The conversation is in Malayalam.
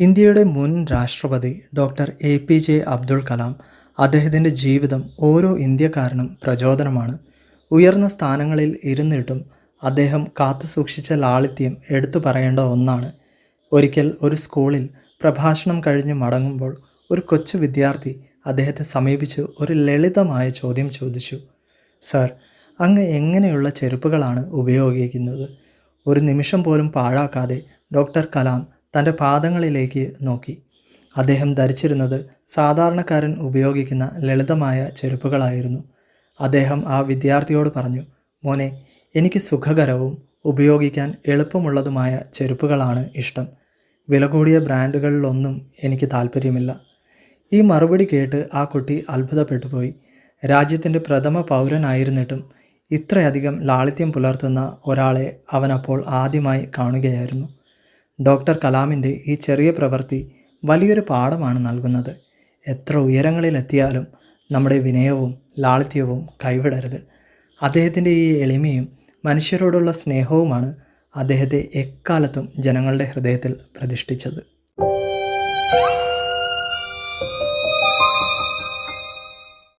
ഇന്ത്യയുടെ മുൻ രാഷ്ട്രപതി doctor A P J Abdul Kalam അദ്ദേഹത്തിന്റെ ജീവിതം ഓരോ ഇന്ത്യക്കാരനും പ്രചോദനമാണ്. ഉയർന്ന സ്ഥാനങ്ങളിൽ ഇരുന്നിട്ടും അദ്ദേഹം കാത്തു സൂക്ഷിച്ച ലാളിത്യം എടുത്തു പറയേണ്ട ഒന്നാണ്. ഒരിക്കൽ ഒരു സ്കൂളിൽ പ്രഭാഷണം കഴിഞ്ഞ് മടങ്ങുമ്പോൾ ഒരു കൊച്ചു വിദ്യാർത്ഥി അദ്ദേഹത്തെ സമീപിച്ച് ഒരു ലളിതമായ ചോദ്യം ചോദിച്ചു. സർ അങ്ങ് എങ്ങനെയുള്ള ചെരുപ്പുകളാണ് ഉപയോഗിക്കുന്നത്? ഒരു നിമിഷം പോലും പാഴാക്കാതെ ഡോക്ടർ കലാം തന്റെ പാദങ്ങളിലേക്ക് നോക്കി. അദ്ദേഹം ധരിച്ചിരുന്നത് സാധാരണക്കാരൻ ഉപയോഗിക്കുന്ന ലളിതമായ ചെരുപ്പുകളായിരുന്നു. അദ്ദേഹം ആ വിദ്യാർത്ഥിയോട് പറഞ്ഞു മോനെ എനിക്ക് സുഖകരവും ഉപയോഗിക്കാൻ എളുപ്പമുള്ളതുമായ ചെരുപ്പുകളാണ് ഇഷ്ടം. വില കൂടിയ ബ്രാൻഡുകളിലൊന്നും എനിക്ക് താല്പര്യമില്ല. ഈ മറുപടി കേട്ട് ആ കുട്ടി അത്ഭുതപ്പെട്ടു പോയി രാജ്യത്തിന്റെ പ്രഥമ പൗരനായിരുന്നിട്ടും ഇത്രയധികം ലാളിത്യം പുലർത്തുന്ന ഒരാളെ അവനപ്പോൾ ആദ്യമായി കാണുകയായിരുന്നു. ഡോക്ടർ കലാമിന്റെ ഈ ചെറിയ പ്രവൃത്തി വലിയൊരു പാഠമാണ് നൽകുന്നത്. എത്ര ഉയരങ്ങളിലെത്തിയാലും നമ്മുടെ വിനയവും ലാളിത്യവും കൈവിടരുത്. അദ്ദേഹത്തിന്റെ ഈ എളിമയും മനുഷ്യരോടുള്ള സ്നേഹവുമാണ് അദ്ദേഹത്തെ എക്കാലത്തും ജനങ്ങളുടെ ഹൃദയത്തിൽ പ്രതിഷ്ഠിച്ചത്.